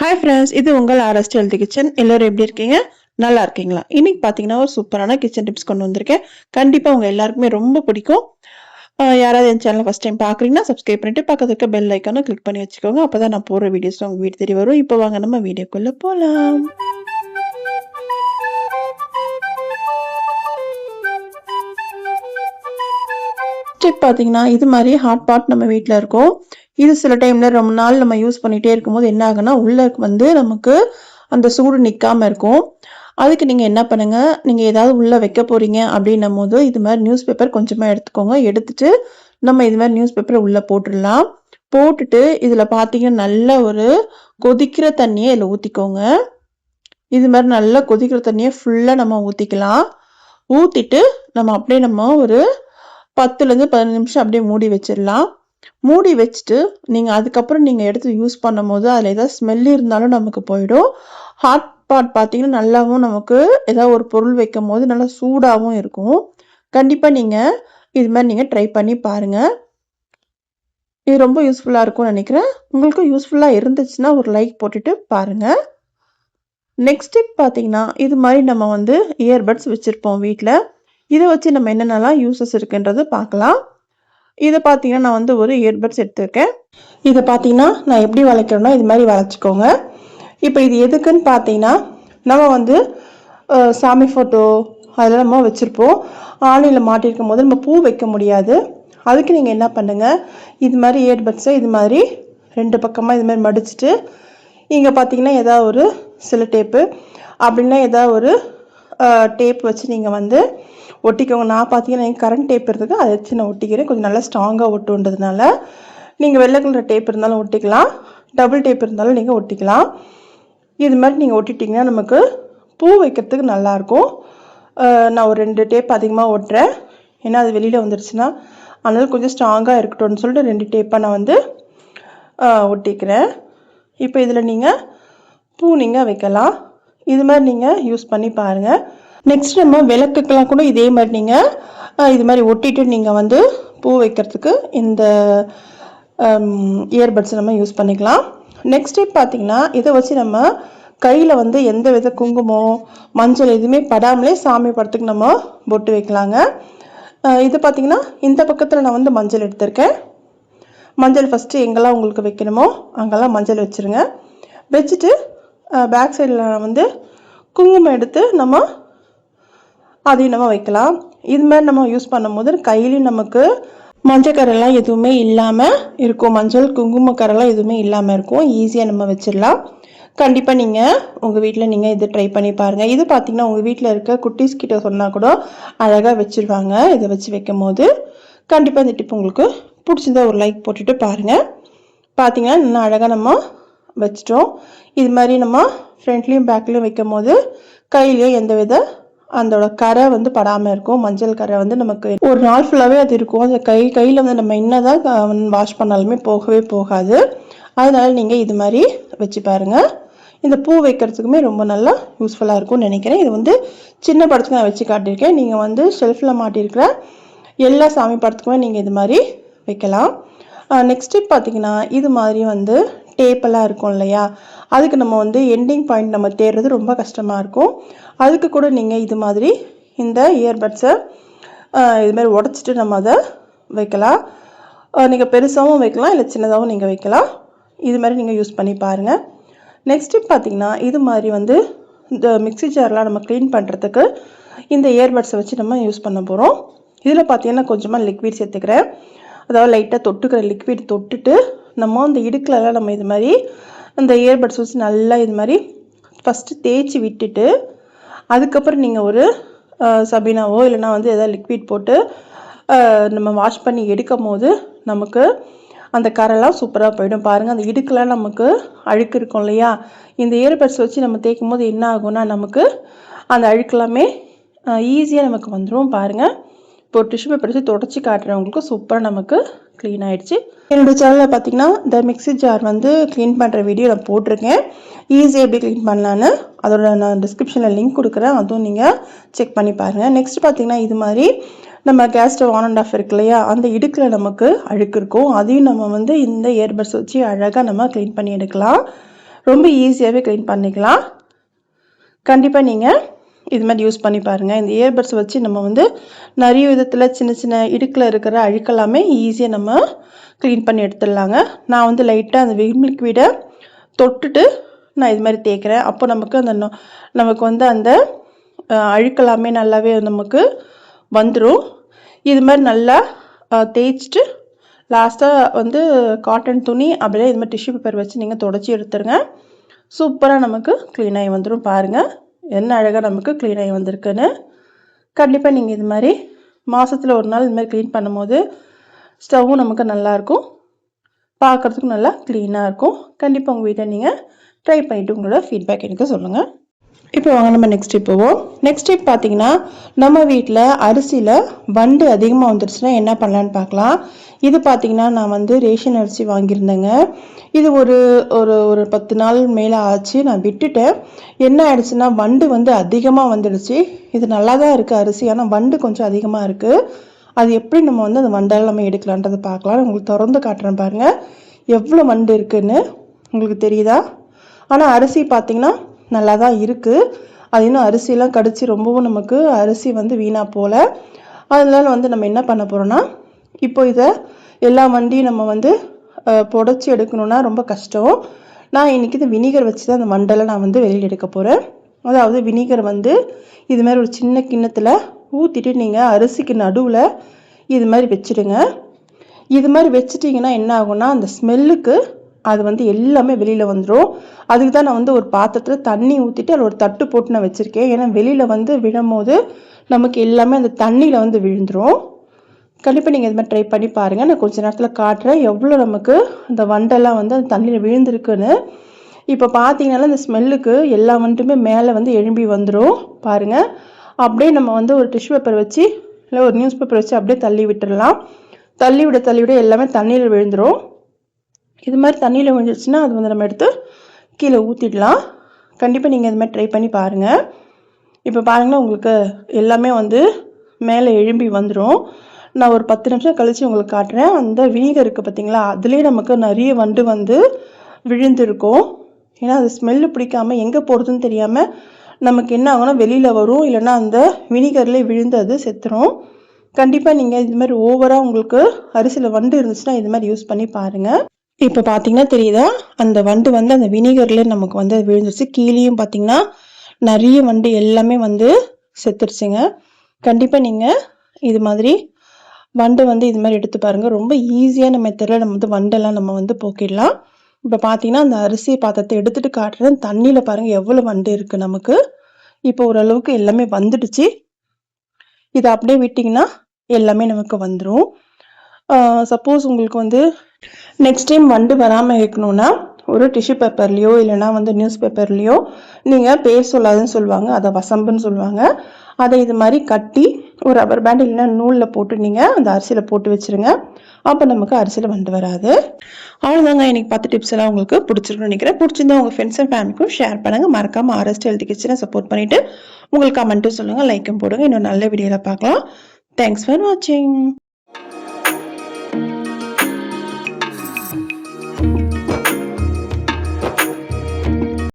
Hi friends இது உங்கள் RST health kitchen எல்லோரும் எப்படி இருக்கீங்க? நல்லா இருக்கீங்களா? இன்னைக்கு பார்த்தீங்கன்னா ஒரு சூப்பரான கிச்சன் டிப்ஸ் கொண்டு வந்திருக்கேன். கண்டிப்பாக உங்கள் எல்லாருக்குமே ரொம்ப பிடிக்கும். யாராவது என் சேனல் ஃபஸ்ட் டைம் பார்க்குறீங்கன்னா சப்ஸ்கிரைப் பண்ணிட்டு பக்கத்துல இருக்க பெல் ஐக்கானும் கிளிக் பண்ணி வச்சுக்கோங்க. அப்போ தான் நான் போடுற வீடியோஸ் உங்கள் வீடு தெரிய வரும். இப்போ வாங்க நம்ம வீடியோக்குள்ளே போகலாம் ஸ்டெப் பார்த்தீங்கன்னா இது மாதிரி ஹாட் பாட் நம்ம வீட்டில் இருக்கும். இது சில டைமில் ரொம்ப நாள் நம்ம யூஸ் பண்ணிகிட்டே இருக்கும்போது என்ன ஆகுனா உள்ள வந்து நமக்கு அந்த சூடு நிற்காமல் இருக்கும். அதுக்கு நீங்கள் என்ன பண்ணுங்கள் நீங்கள் ஏதாவது உள்ளே வைக்க போகிறீங்க அப்படின்னும் போது இது மாதிரி நியூஸ் பேப்பர் கொஞ்சமாக எடுத்துக்கோங்க. எடுத்துட்டு நம்ம இது மாதிரி நியூஸ் பேப்பரை உள்ளே போட்டுடலாம். போட்டுட்டு இதில் பார்த்தீங்கன்னா நல்ல ஒரு கொதிக்கிற தண்ணியை இதில் ஊற்றிக்கோங்க இது மாதிரி நல்லா கொதிக்கிற தண்ணியை ஃபுல்லாக நம்ம ஊற்றிக்கலாம் ஊற்றிட்டு நம்ம அப்படியே நம்ம ஒரு பத்துலேருந்து பதினஞ்சு நிமிஷம் அப்படியே மூடி வச்சிடலாம். மூடி வச்சுட்டு நீங்கள் அதுக்கப்புறம் நீங்கள் எடுத்து யூஸ் பண்ணும்போது அதில் ஏதாவது ஸ்மெல் இருந்தாலும் நமக்கு போயிடும். ஹாட் பாட் பார்த்தீங்கன்னா நல்லாவும் நமக்கு ஏதாவது ஒரு பொருள் வைக்கும் போது நல்லா சூடாகவும் இருக்கும். கண்டிப்பாக நீங்கள் இது மாதிரி நீங்கள் ட்ரை பண்ணி பாருங்கள் இது ரொம்ப யூஸ்ஃபுல்லாக இருக்கும்னு நினைக்கிறேன். உங்களுக்கும் யூஸ்ஃபுல்லாக இருந்துச்சுன்னா ஒரு லைக் போட்டுட்டு பாருங்கள் நெக்ஸ்ட் டிப் பார்த்தீங்கன்னா இது மாதிரி நம்ம வந்து இயர்பட்ஸ் வச்சுருப்போம் வீட்டில் இதை வச்சு நம்ம என்னென்னலாம் யூசஸ் இருக்குன்றது பார்க்கலாம். இதை பார்த்தீங்கன்னா நான் வந்து ஒரு இயர்பட்ஸ் எடுத்திருக்கேன். இதை பார்த்தீங்கன்னா நான் எப்படி வளைக்கிறேன்னா இது மாதிரி வளைச்சிக்கோங்க. இப்போ இது எதுக்குன்னு பார்த்தீங்கன்னா நம்ம வந்து சாமி ஃபோட்டோ அதெல்லாம் நம்ம வச்சுருப்போம். ஆன்லைனில் மாட்டிருக்கும் போது நம்ம பூ வைக்க முடியாது. அதுக்கு நீங்கள் என்ன பண்ணுங்கள் இது மாதிரி இயர்பட்ஸை இது மாதிரி ரெண்டு பக்கமாக இது மாதிரி மடிச்சிட்டு இங்கே பார்த்தீங்கன்னா ஏதாவது ஒரு சில டேப்பு அப்படின்னா ஏதாவது ஒரு டேப் வச்சு நீங்கள் வந்து ஒட்டிக்கோங்க. நான் பார்த்தீங்கன்னா எனக்கு கரண்ட் டேப் இருக்குது அதை வச்சு நான் ஒட்டிக்கிறேன். கொஞ்சம் நல்லா ஸ்ட்ராங்காக ஒட்டுன்றதுனால நீங்கள் வெள்ளை கலர் டேப் இருந்தாலும் ஒட்டிக்கலாம். டபுள் டேப் இருந்தாலும் நீங்கள் ஒட்டிக்கலாம். இது மாதிரி நீங்கள் ஒட்டிட்டிங்கன்னா நமக்கு பூ வைக்கிறதுக்கு நல்லாயிருக்கும் நான் ஒரு ரெண்டு டேப் அதிகமாக ஒட்டுறேன். ஏன்னா அது வெளியில் வந்துருச்சுன்னா அதனால் கொஞ்சம் ஸ்ட்ராங்காக இருக்கட்டும்னு சொல்லிட்டு ரெண்டு டேப்பாக நான் வந்து ஒட்டிக்கிறேன். இப்போ இதில் நீங்கள் பூ நீங்கள் வைக்கலாம். இது மாதிரி நீங்கள் யூஸ் பண்ணி பாருங்கள் நெக்ஸ்ட் நம்ம விளக்குக்கெல்லாம் கூட இதே மாதிரி நீங்கள் இது மாதிரி ஒட்டிட்டு நீங்கள் வந்து பூ வைக்கிறதுக்கு இந்த இயர்பட்ஸ் நம்ம யூஸ் பண்ணிக்கலாம். நெக்ஸ்ட் ஸ்டெப் பார்த்தீங்கன்னா இதை வச்சு நம்ம கையில் வந்து எந்த வித குங்குமம் மஞ்சள் எதுவுமே படாமலே சாமி படத்துக்கு நம்ம பொட்டு வைக்கலாங்க. இது பார்த்திங்கன்னா இந்த பக்கத்தில் நான் வந்து மஞ்சள் எடுத்திருக்கேன். மஞ்சள் ஃபஸ்ட்டு எங்கெல்லாம் உங்களுக்கு வைக்கணுமோ அங்கெல்லாம் மஞ்சள் வச்சுருங்க. வச்சுட்டு பேக் சைடில் வந்து குங்குமம் எடுத்து நம்ம அதையும் நம்ம வைக்கலாம். இது மாதிரி நம்ம யூஸ் பண்ணும்போது கையிலையும் நமக்கு மஞ்சக்கரெல்லாம் எதுவுமே இல்லாமல் இருக்கும். மஞ்சள் குங்குமக்கரெல்லாம் எதுவுமே இல்லாமல் இருக்கும். ஈஸியாக நம்ம வச்சிடலாம். கண்டிப்பாக நீங்கள் உங்கள் வீட்டில் நீங்கள் இது ட்ரை பண்ணி பாருங்கள் இது பார்த்தீங்கன்னா உங்கள் வீட்டில் இருக்க குட்டீஸ் கிட்ட சொன்னால் கூட அழகாக வச்சிருவாங்க. இதை வச்சு வைக்கும் போது கண்டிப்பாக இந்த டிப் உங்களுக்கு பிடிச்சிருந்தா ஒரு லைக் போட்டுட்டு பாருங்கள் பார்த்தீங்கன்னா இன்னும் அழகாக நம்ம வச்சிட்டோம். இது மாதிரி நம்ம ஃப்ரண்ட்லேயும் பேக்லேயும் வைக்கும் போது கையிலையும் எந்த வித அதோட கரை வந்து படாமல் இருக்கும். மஞ்சள் கரை வந்து நமக்கு ஒரு நாள் ஃபுல்லாகவே அது இருக்கும். அந்த கை கையில் வந்து நம்ம என்னதான் வாஷ் பண்ணாலுமே போகவே போகாது. அதனால் நீங்கள் இது மாதிரி வச்சு பாருங்கள் இந்த பூ வைக்கிறதுக்குமே ரொம்ப நல்லா யூஸ்ஃபுல்லாக இருக்கும்னு நினைக்கிறேன். இது வந்து சின்ன படத்துக்கு நான் வச்சு காட்டியிருக்கேன். நீங்கள் வந்து ஷெல்ஃபில் மாட்டியிருக்கிற எல்லா சாமி படத்துக்குமே நீங்கள் இது மாதிரி வைக்கலாம். நெக்ஸ்ட் பார்த்தீங்கன்னா இது மாதிரி வந்து டேப்பெல்லாம் இருக்கும் இல்லையா? அதுக்கு நம்ம வந்து எண்டிங் பாயிண்ட் நம்ம தேடுறது ரொம்ப கஷ்டமாக இருக்கும். அதுக்கு கூட நீங்கள் இது மாதிரி இந்த இயர்பட்ஸை இது மாதிரி உடச்சிட்டு நம்ம அதை வைக்கலாம். நீங்கள் பெருசாகவும் வைக்கலாம் இல்லை சின்னதாகவும் நீங்கள் வைக்கலாம். இது மாதிரி நீங்கள் யூஸ் பண்ணி பாருங்கள் நெக்ஸ்ட்டு பார்த்தீங்கன்னா இது மாதிரி வந்து இந்த மிக்ஸி ஜார்லாம் நம்ம க்ளீன் பண்ணுறதுக்கு இந்த இயர்பட்ஸை வச்சு நம்ம யூஸ் பண்ண போகிறோம் இதில் பார்த்தீங்கன்னா கொஞ்சமாக லிக்விட் சேர்த்துக்கிறேன். அதாவது லைட்டாக தொட்டுக்கிற லிக்விட் தொட்டுட்டு நம்ம அந்த இடுக்கிலலாம் நம்ம இது மாதிரி அந்த இயர்பட்ஸ் வச்சு நல்லா இது மாதிரி ஃபஸ்ட்டு தேய்ச்சி விட்டுட்டு அதுக்கப்புறம் நீங்கள் ஒரு சபீனாவோ இல்லைனா வந்து எதாவது லிக்விட் போட்டு நம்ம வாஷ் பண்ணி எடுக்கும் போது நமக்கு அந்த கரெல்லாம் சூப்பராக போயிடும். பாருங்கள் அந்த இடுக்கெல்லாம் நமக்கு அழுக்கு இருக்கும் இல்லையா? இந்த இயர்பட்ஸ் வச்சு நம்ம தேய்க்கும் போது என்ன ஆகும்னா நமக்கு அந்த அழுக்கெல்லாமே ஈஸியாக நமக்கு வந்துடும் பாருங்கள் இப்போ டிஷ்யூ பேப்பர் வச்சு தொடச்சி காட்டுறவங்களுக்கு சூப்பராக நமக்கு க்ளீன் ஆகிடுச்சு என்னோட சேனலில் பார்த்தீங்கன்னா இந்த மிக்ஸி ஜார் வந்து க்ளீன் பண்ணுற வீடியோ நான் போட்டிருக்கேன். ஈஸியாக எப்படி க்ளீன் பண்ணலான்னு அதோட நான் டிஸ்கிரிப்ஷனில் லிங்க் கொடுக்குறேன். அதுவும் நீங்கள் செக் பண்ணி பாருங்கள் நெக்ஸ்ட் பார்த்தீங்கன்னா இது மாதிரி நம்ம gas stove on and off இருக்கு இல்லையா? அந்த இடுக்கில் நமக்கு அழுக்கு இருக்கும். அதையும் நம்ம வந்து இந்த இயர்பட்ஸ் வச்சு அழகாக நம்ம க்ளீன் பண்ணி எடுக்கலாம். ரொம்ப ஈஸியாகவே க்ளீன் பண்ணிக்கலாம். கண்டிப்பாக நீங்கள் இது மாதிரி யூஸ் பண்ணி பாருங்கள் இந்த இயர்பட்ஸ் வச்சு நம்ம வந்து நிறைய விதத்தில் சின்ன சின்ன இடுக்கில் இருக்கிற அழுக்கெல்லாமே ஈஸியாக நம்ம க்ளீன் பண்ணி எடுத்துடலாங்க. நான் வந்து லைட்டாக அந்த விம் லிக்விடை தொட்டுட்டு நான் இது மாதிரி தேய்க்கிறேன். அப்போ நமக்கு அந்த நமக்கு வந்து அந்த அழுக்கெல்லாமே நல்லாவே நமக்கு வந்துடும் இது மாதிரி நல்லா தேய்ச்சிட்டு லாஸ்ட்டாக வந்து காட்டன் துணி அப்படியே இது மாதிரி டிஷ்யூ பேப்பர் வச்சு நீங்கள் தொடச்சி எடுத்துருங்க சூப்பராக நமக்கு க்ளீனாகி வந்துடும் பாருங்கள் என்ன அழகாக நமக்கு க்ளீன் ஆகி வந்திருக்குன்னு. கண்டிப்பாக நீங்கள் இது மாதிரி மாதத்தில் ஒரு நாள் இது மாதிரி க்ளீன் பண்ணும்போது ஸ்டவ்வும் நமக்கு நல்லாயிருக்கும் பார்க்குறதுக்கும் நல்லா க்ளீனாக இருக்கும். கண்டிப்பாக உங்கள் வீட்டை நீங்கள் ட்ரை பண்ணிவிட்டு உங்களோட ஃபீட்பேக் எனக்கு சொல்லுங்கள் இப்போ வாங்க நம்ம நெக்ஸ்ட் ஸ்டெப் போவோம். நெக்ஸ்ட் ஸ்டெப் பார்த்தீங்கன்னா நம்ம வீட்டில் அரிசியில் வண்டு அதிகமாக வந்துருச்சுன்னா என்ன பண்ணலான்னு பார்க்கலாம். இது பார்த்தீங்கன்னா நான் வந்து ரேஷன் அரிசி வாங்கியிருந்தேங்க. இது ஒரு ஒரு ஒரு பத்து நாள் மேலே ஆச்சு. நான் விட்டுட்டேன். என்ன ஆயிடுச்சுன்னா வண்டு வந்து அதிகமாக வந்துடுச்சு. இது நல்லா தான் இருக்குது அரிசி. ஆனால் வண்டு கொஞ்சம் அதிகமாக இருக்குது அது எப்படி நம்ம வந்து அந்த வண்டால் நம்ம எடுக்கலான்றதை பார்க்கலாம். உங்களுக்கு திறந்து காட்டுறேன் பாருங்கள் எவ்வளோ வண்டு இருக்குதுன்னு உங்களுக்கு தெரியுதா? ஆனால் அரிசி பார்த்தீங்கன்னா நல்லா தான் இருக்குது அது இன்னும் அரிசியெலாம் கடிச்சு ரொம்பவும் நமக்கு அரிசி வந்து வீணாக போகல அதனால வந்து நம்ம என்ன பண்ண போகிறோன்னா இப்போ இதை எல்லா வண்டியும் நம்ம வந்து புடச்சி எடுக்கணுன்னா ரொம்ப கஷ்டம். நான் இன்றைக்கி இந்த வினிகர் வச்சு தான் அந்த மண்டலை நான் வந்து வெளியில் எடுக்க போகிறேன் அதாவது வினிகர் வந்து இது மாதிரி ஒரு சின்ன கிண்ணத்தில் ஊற்றிட்டு நீங்கள் அரிசிக்கு நடுவில் இது மாதிரி வச்சுடுங்க. இது மாதிரி வச்சுட்டிங்கன்னா என்ன ஆகும்னா அந்த ஸ்மெல்லுக்கு அது வந்து எல்லாமே வெளியில் வந்துடும் அதுக்கு தான் நான் வந்து ஒரு பாத்திரத்தில் தண்ணி ஊற்றிட்டு அதில் ஒரு தட்டு போட்டு நான் வச்சுருக்கேன். ஏன்னா வெளியில் வந்து விழும்போது நமக்கு எல்லாமே அந்த தண்ணியில் வந்து விழுந்துடும் கண்டிப்பாக நீங்கள் இது மாதிரி ட்ரை பண்ணி பாருங்கள் நான் கொஞ்சம் நேரத்தில் காட்டுறேன். எவ்வளோ நமக்கு அந்த வண்டெல்லாம் வந்து அந்த தண்ணியில் விழுந்திருக்குன்னு. இப்போ பார்த்தீங்கன்னா இந்த ஸ்மெல்லுக்கு எல்லா வண்டுமே மேலே வந்து எழும்பி வந்துடும் பாருங்கள் அப்படியே நம்ம வந்து ஒரு டிஷ்யூ பேப்பர் வச்சு இல்லை ஒரு நியூஸ் பேப்பர் வச்சு அப்படியே தள்ளி விட்டுடலாம் தள்ளி விட தள்ளி விட எல்லாமே தண்ணியில் விழுந்துடும் இது மாதிரி தண்ணியில் விழுந்துருச்சுன்னா அது வந்து நம்ம எடுத்து கீழே ஊற்றிடலாம் கண்டிப்பாக நீங்கள் இது மாதிரி ட்ரை பண்ணி பாருங்கள் இப்போ பாருங்கன்னா உங்களுக்கு எல்லாமே வந்து மேலே எழும்பி வந்துடும் நான் ஒரு பத்து நிமிஷம் கழித்து உங்களுக்கு காட்டுறேன். அந்த வினிகர் இருக்குது பார்த்தீங்களா அதுலேயே நமக்கு நிறைய வண்டு வந்து விழுந்திருக்கும். ஏன்னா அது ஸ்மெல்லு பிடிக்காமல் எங்கே போகிறதுன்னு தெரியாமல் நமக்கு என்ன ஆகும்னா வெளியில் வரும். இல்லைன்னா அந்த வினிகர்லேயே விழுந்து அது செத்துரும். கண்டிப்பாக நீங்கள் இது மாதிரி ஓவராக உங்களுக்கு அரிசியில் வண்டு இருந்துச்சுன்னா இது மாதிரி யூஸ் பண்ணி பாருங்கள் இப்போ பார்த்தீங்கன்னா தெரியுதா? அந்த வண்டு வந்து அந்த வினிகரில் நமக்கு வந்து விழுந்துருச்சு. கீழேயும் பார்த்தீங்கன்னா நிறைய வண்டு எல்லாமே வந்து செத்துருச்சுங்க. கண்டிப்பாக நீங்கள் இது மாதிரி வண்டு வந்து இது மாதிரி எடுத்து பாருங்கள் ரொம்ப ஈஸியான மெத்தடில் நம்ம வந்து வண்டெல்லாம் நம்ம வந்து போக்கிடலாம். இப்போ பார்த்தீங்கன்னா அந்த அரிசி பாத்திரத்தை எடுத்துகிட்டு காட்டுறேன். தண்ணியில் பாருங்கள் எவ்வளோ வண்டு இருக்குது நமக்கு. இப்போ ஓரளவுக்கு எல்லாமே வந்துடுச்சு. இதை அப்படியே விட்டிங்கன்னா எல்லாமே நமக்கு வந்துடும் சப்போஸ் உங்களுக்கு வந்து நெக்ஸ்ட் டைம் வண்டு வராமல் இருக்கணும்னா ஒரு டிஷ்யூ பேப்பர்லேயோ இல்லைனா வந்து நியூஸ் பேப்பர்லேயோ நீங்கள் பேர் சொல்லாதுன்னு சொல்லுவாங்க அதை வசம்புன்னு சொல்லுவாங்க. அதை இது மாதிரி கட்டி ஒரு ரப்பர் பேண்ட் இல்லைன்னா நூலில் போட்டு நீங்கள் அந்த அரிசியில் போட்டு வச்சுருங்க. அப்போ நமக்கு அரிசியில் வண்டு வராது. அவ்வளோதாங்க எனக்கு பத்து டிப்ஸ் எல்லாம் உங்களுக்கு பிடிச்சிருக்குன்னு நினைக்கிறேன். பிடிச்சிருந்தா உங்கள் ஃப்ரெண்ட்ஸ் அண்ட் ஃபேமிலிக்கும் ஷேர் பண்ணுங்கள் மறக்காமல் ஆர்எஸ்ட் ஹெல்த் கிச்சனை சப்போர்ட் பண்ணிவிட்டு உங்களுக்கு கமெண்ட்டும் சொல்லுங்கள் லைக்கும் போடுங்க. இன்னும் நல்ல வீடியோவில் பார்க்கலாம். தேங்க்ஸ் ஃபார் வாட்சிங்